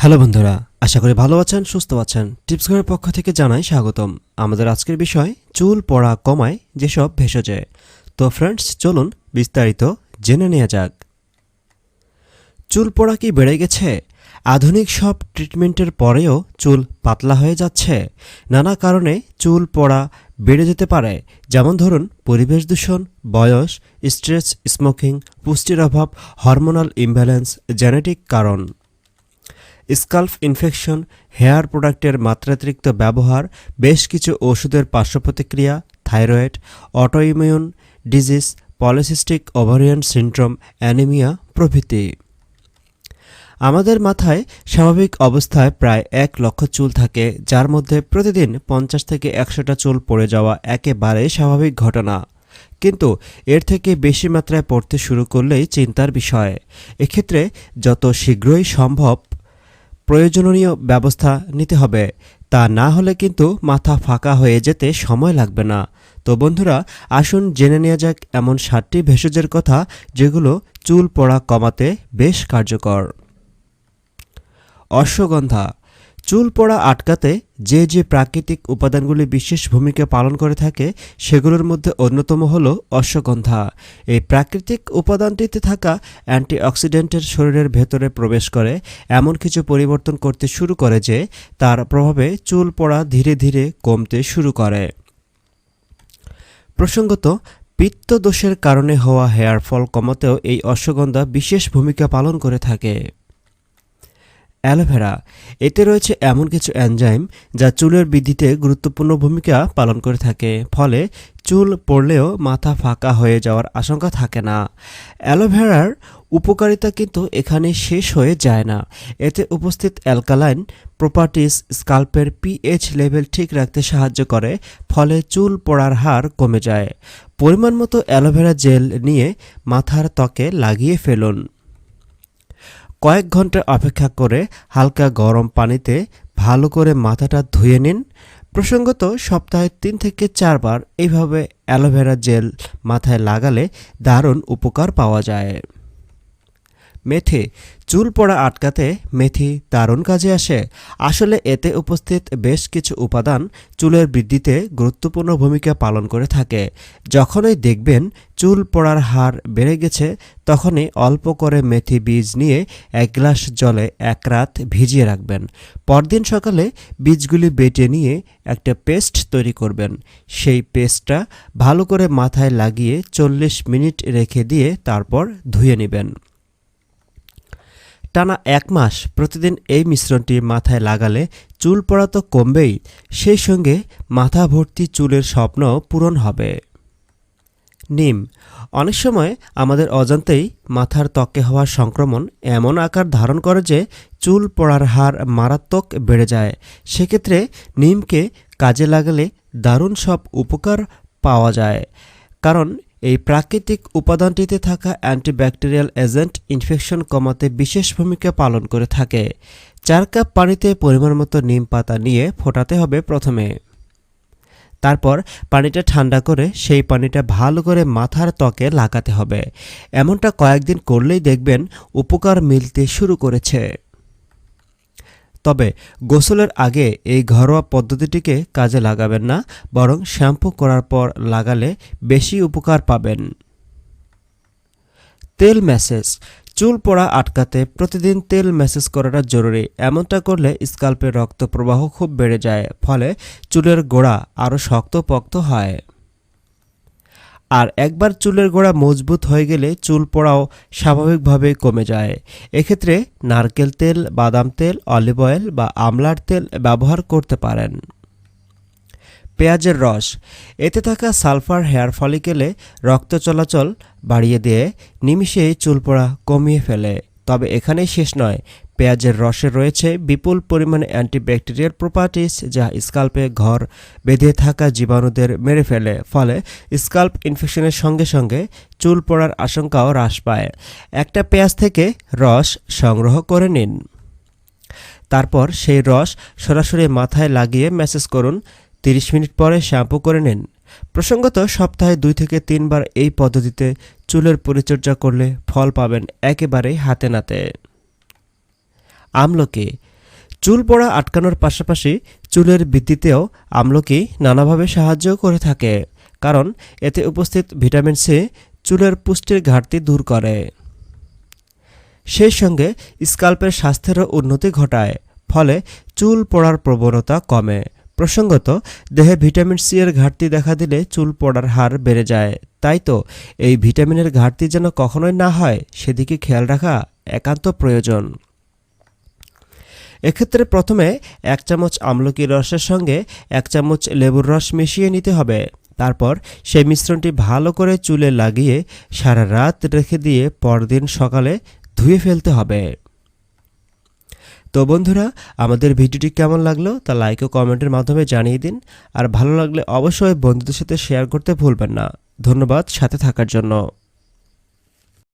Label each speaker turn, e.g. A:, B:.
A: Hello বন্ধুরা, আশা করি ভালো আছেন, সুস্থ আছেন। টিপস ঘরের পক্ষ থেকে জানাই স্বাগতম। আমাদের আজকের বিষয়, চুল পড়া কমায় যেসব ভেষজে। তো ফ্রেন্ডস চলুন বিস্তারিত জেনে নেওয়া যাক। চুল পড়া কি বেড়ে গেছে? আধুনিক সব ট্রিটমেন্টের পরেও চুল পাতলা হয়ে যাচ্ছে। নানা কারণে চুল পড়া বেড়ে যেতে পারে। যেমন ধরুন, পরিবেশ দূষণ, বয়স স্ট্রেস স্মোকিং পুষ্টির অভাব হরমোনাল ইমব্যালেন্স জেনেটিক কারণ। স্কাল্প ইনফেকশন, হেয়ার প্রোডাক্টের মাত্রাতিরিক্ত ব্যবহার, বেশ কিছু ওষুধের পার্শ্বপ্রতিক্রিয়া thyroid, autoimmune disease, polycystic ovarian syndrome, anaemia প্রভৃতি। আমাদের মাথায় স্বাভাবিক অবস্থায় প্রায় এক লক্ষ চুল থাকে, যার মধ্যে প্রতিদিন পঞ্চাশ থেকে একশোটা চুল পড়ে যাওয়া একেবারে স্বাভাবিক ঘটনা। কিন্তু এর থেকে বেশি মাত্রায় পড়তে শুরু করলেই চিন্তার বিষয়। এক্ষেত্রে যত শীঘ্রই সম্ভব প্রয়োজনীয় ব্যবস্থা নিতে হবে। তা না হলে কিন্তু মাথা ফাঁকা হয়ে যেতে সময় লাগবে না। তো বন্ধুরা, আসুন জেনে নেওয়া যাক এমন সাতটি ভেষজের কথা যেগুলো চুল পড়া কমাতে বেশ কার্যকর। অশ্বগন্ধা চুল পড়া আটকাতে যে যে প্রাকৃতিক উপাদানগুলি বিশেষ ভূমিকা পালন করে থাকে, সেগুলোর মধ্যে অন্যতম হল অশ্বগন্ধা। এই প্রাকৃতিক উপাদানটিতে থাকা অ্যান্টিঅক্সিডেন্টের শরীরের ভেতরে প্রবেশ করে, এমন কিছু পরিবর্তন করতে শুরু করে যে, তার প্রভাবে চুল পড়া ধীরে ধীরে কমতে শুরু করে। প্রসঙ্গত পিত্তদোষের কারণে হওয়া হেয়ার ফল কমাতেও এই অশ্বগন্ধা বিশেষ ভূমিকা পালন করে থাকে। অ্যালোভেরা। এতে রয়েছে এমন কিছু এনজাইম যা চুলের বৃদ্ধিতে গুরুত্বপূর্ণ ভূমিকা পালন করে থাকে, ফলে চুল পড়লেও মাথা ফাঁকা হয়ে যাওয়ার আশঙ্কা থাকে না। অ্যালোভেরার উপকারিতা কিন্তু এখানে শেষ হয়ে যায় না। এতে উপস্থিত অ্যালকালাইন, প্রপার্টিস, স্কাল্পের পিএইচ লেভেল ঠিক রাখতে সাহায্য করে, ফলে চুল পড়ার হার কমে যায়। পরিমাণ মতো অ্যালোভেরা জেল নিয়ে মাথার ত্বকে লাগিয়ে ফেলুন। কয়েক ঘণ্টা অপেক্ষা করে হালকা গরম পানিতে ভালো করে মাথাটা ধুয়ে নিন। প্রসঙ্গত সপ্তাহে তিন থেকে চারবার এইভাবে অ্যালোভেরা জেল মাথায় লাগালে দারুণ উপকার পাওয়া যায়। মেথি, চুল পড়া আটকাতে মেথি দারুণ কাজে আসে। আসলে এতে উপস্থিত বেশ কিছু উপাদান চুলের বৃদ্ধিতে গুরুত্বপূর্ণ ভূমিকা পালন করে থাকে। যখনই দেখবেন চুল পড়ার হার বেড়ে গেছে, তখনই অল্প করে মেথি বীজ নিয়ে এক গ্লাস জলে এক রাত ভিজিয়ে রাখবেন। পরদিন সকালে বীজগুলি বেটে নিয়ে একটা পেস্ট তৈরি করবেন। সেই পেস্টটা ভালো করে মাথায় লাগিয়ে চল্লিশ মিনিট রেখে দিয়ে তারপর ধুয়ে নেবেন। টানা এক মাস প্রতিদিন এই মিশ্রণটি মাথায় লাগালে চুল পড়া তো কমবেই, সেই সঙ্গে মাথা ভর্তি চুলের স্বপ্ন পূরণ হবে। নিম, অনেক সময় আমাদের অজান্তেই মাথার ত্বকে হওয়া সংক্রমণ এমন আকার ধারণ করে যে চুল পড়ার হার মারাত্মক বেড়ে যায়। সেক্ষেত্রে নিমকে কাজে লাগালে দারুণ সব উপকার পাওয়া যায়। কারণ এই প্রাকৃতিক উপাদানটিতে থাকা অ্যান্টিব্যাকটেরিয়াল এজেন্ট ইনফেকশন কমাতে বিশেষ ভূমিকা পালন করে থাকে। চার কাপ পানিতে পরিমাণ মতো নিম পাতা নিয়ে ফোটাতে হবে প্রথমে। তারপর পানিটা ঠান্ডা করে সেই পানিটা ভালো করে মাথার ত্বকে লাগাতে হবে। এমনটা কয়েকদিন করলেই দেখবেন উপকার মিলতে শুরু করেছে। তবে গোসলের আগে এই ঘরোয়া পদ্ধতিটিকে কাজে লাগাবেন না, বরং শ্যাম্পু করার পর লাগালে বেশি উপকার পাবেন। তেল ম্যাসেজ চুল পড়া আটকাতে প্রতিদিন তেল ম্যাসেজ করাটা জরুরি। এমনটা করলে স্কাল্পের রক্ত প্রবাহ খুব বেড়ে যায়, ফলে চুলের গোড়া আরও শক্তপোক্ত হয়। আর একবার চুলের গোড়া মজবুত হয়ে গেলে চুল পড়াও স্বাভাবিকভাবে কমে যায়। এক্ষেত্রে নারকেল তেল, বাদাম তেল, অলিভ অয়েল বা আমলার তেল ব্যবহার করতে পারেন। পেঁয়াজের রস। এতে থাকা সালফার হেয়ার ফলিকেলে রক্ত চলাচল বাড়িয়ে দিয়ে নিমিষেই চুল পড়া কমিয়ে ফেলে। তবে এখানেই শেষ নয়। পেঁয়াজের রসে রয়েছে বিপুল পরিমাণে অ্যান্টিব্যাকটেরিয়াল প্রপার্টিস যা স্কাল্পে ঘর বেঁধে থাকা জীবাণুদের মেরে ফেলে। ফলে স্কাল্প ইনফেকশনের সঙ্গে সঙ্গে চুল পড়ার আশঙ্কাও হ্রাস পায়। একটা পেঁয়াজ থেকে রস সংগ্রহ করে নিন। তারপর সেই রস সরাসরি মাথায় লাগিয়ে ম্যাসেজ করুন। তিরিশ মিনিট পরে শ্যাম্পু করে নিন। প্রসঙ্গত, সপ্তাহে দুই থেকে তিনবার এই পদ্ধতিতে চুলের পরিচর্যা করলে ফল পাবেন একেবারেই হাতে নাতে। আমলকি চুল পড়া আটকানোর পাশাপাশি চুলের বৃদ্ধিতেও আমলকি নানাভাবে সাহায্য করে থাকে, কারণ এতে উপস্থিত ভিটামিন সি চুলের পুষ্টির ঘাটতি দূর করে। সেই সঙ্গে স্কাল্পের স্বাস্থ্যেরও উন্নতি ঘটায়, ফলে চুল পড়ার প্রবণতা কমে। প্রসঙ্গত, দেহে ভিটামিন সি এর ঘাটতি দেখা দিলে চুল পড়ার হার বেড়ে যায়। তাই তো, এই ভিটামিনের ঘাটতি যেন কখনোই না হয়, সেদিকে খেয়াল রাখা একান্ত প্রয়োজন। এক্ষেত্রে প্রথমে এক চামচ আমলকি রসের সঙ্গে এক চামচ লেবুর রস মিশিয়ে নিতে হবে। তারপর সেই মিশ্রণটি ভালো করে চুলে লাগিয়ে সারা রাত রেখে দিয়ে পরদিন সকালে ধুয়ে ফেলতে হবে। তো বন্ধুরা, আমাদের ভিডিওটি কেমন লাগল তা লাইক ও কমেন্টের মাধ্যমে জানিয়ে দিন। আর ভালো লাগলে অবশ্যই বন্ধুদের সাথে শেয়ার করতে ভুলবেন না। ধন্যবাদ, সাথে থাকার জন্য।